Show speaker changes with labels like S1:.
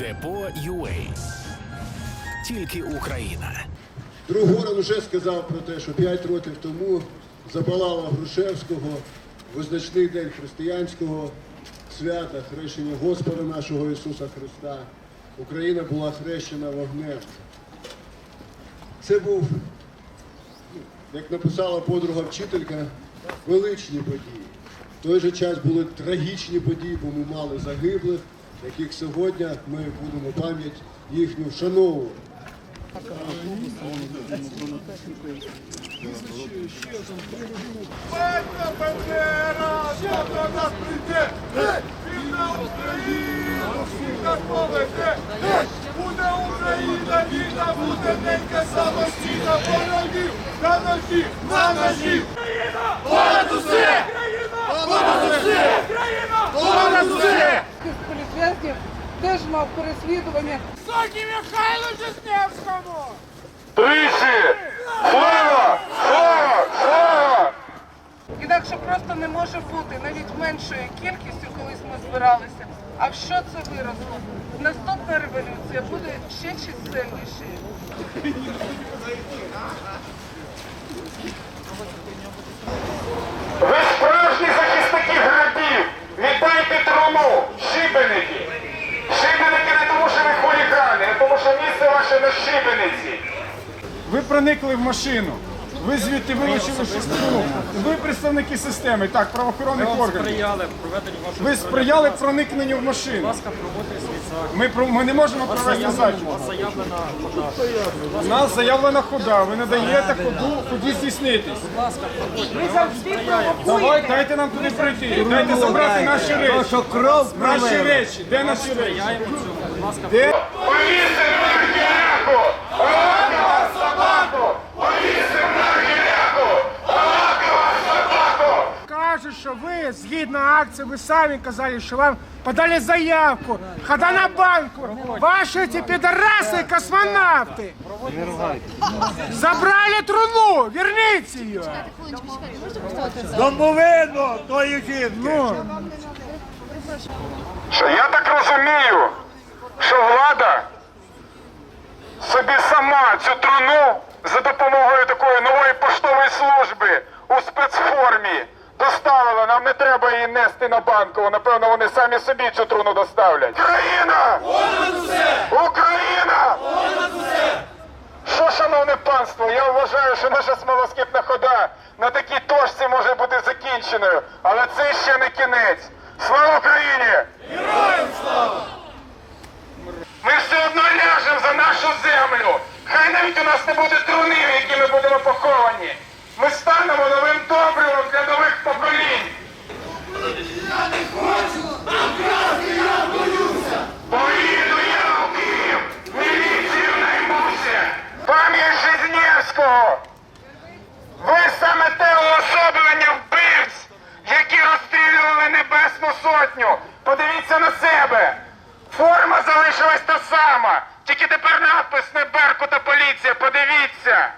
S1: Депо UA. Тільки Україна.
S2: Друг Горан уже сказав про те, що 5 років тому запалала Грушевського визначний день християнського свята, хрещення Господа нашого Ісуса Христа. Україна була хрещена вогнем. Це був, ну, як написала подруга вчителька, величні події. В той же час були трагічні події, бо ми мали загиблих, яких сьогодні ми будемо пам'ять їхню вшановувати.
S3: Батько Бандера, що до нас прийде? Геть! Вільна Україна, всіх поведе! Буде Україна, вільна, буде ненька самостійна, ворогів на ножі, на ножі! Україна! Понад усе! Україна! Понад усе! Україна! Понад усе!
S4: Політв'язнів теж мав переслідування.
S3: Сокі Михайло Жизневському!
S5: Тричі! Слава! Слава! Слава!
S4: Інакше просто не може бути навіть меншою кількістю, колись ми збиралися. А в що це виросло? Наступна революція буде ще чисельнішою.
S5: Труну! Шибеники! Шибеники не тому, що ви хулігани, а тому, що місце ваше на шибениці!
S6: Ви проникли в машину. Ви звідти вилучили шестеру. Ви представники системи, так, правоохоронних органів.
S7: сприяли проведенню вашого
S6: Ви сприяли проникненню в машину.
S7: Ласка, проводьте слідця.
S6: Ми, про- ми не можемо провести захід.
S7: У вас заявлена хода.
S6: У нас заявлена хода. Ви надаєте ходу, ході здійснитись.
S4: Ви завжди провокуєте.
S6: Давай, дайте нам туди прийти. Дайте забрати наші речі. Наші речі. Де наші речі?
S7: Сприяємо цьому. Будь ласка,
S6: Де?
S5: Повісив на
S8: Кажуть, що ви згідно акції, ви самі казали, що вам подали заявку. Хода на банку. Ваші ці підараси космонавти. Забрали труну. Верніть її.
S3: Домовину тої жінки!
S8: Ну,
S5: Що я так розумію, що влада собі сама цю труну за допомогою такої нової поштової служби у спецформі. Нам не треба її нести на банку. Напевно, вони самі собі цю труну доставлять. Україна! Україна! Що, шановне панство, я вважаю, що наша смолоскипна хода на такій точці може бути закінченою, але це ще не кінець. Слава Україні! Героям слава! Ми все одно ляжемо за нашу землю. Хай навіть у нас не буде труни, в які ми будемо поховані. Ми станемо новим добривом для нових поколінь. Поїду я в Київ, міліцію наймуся. Пам'ять Жизнєвського. Ви саме те уособлення вбивць, які розстрілювали Сотню. Подивіться на себе. Форма залишилась та сама. Тільки тепер надпис не Беркута поліція. Подивіться.